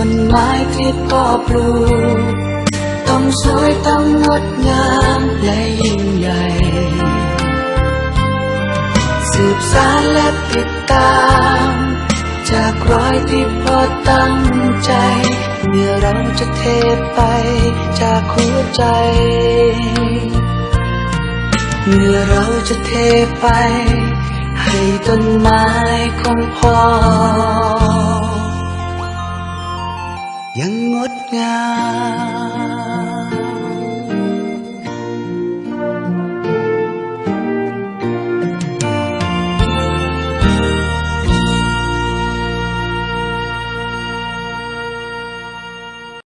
ต้นไม้ที่พ่อปลูกต้องสวยต้องงดงามและยิ่งใหญ่ สืบสานและติดตาม จากรอยที่พ่อตั้งใจ เมื่อเราจะเทไปจากหัวใจ เมื่อเราจะเทไป ให้ต้นไม้ของพ่อ ดงาม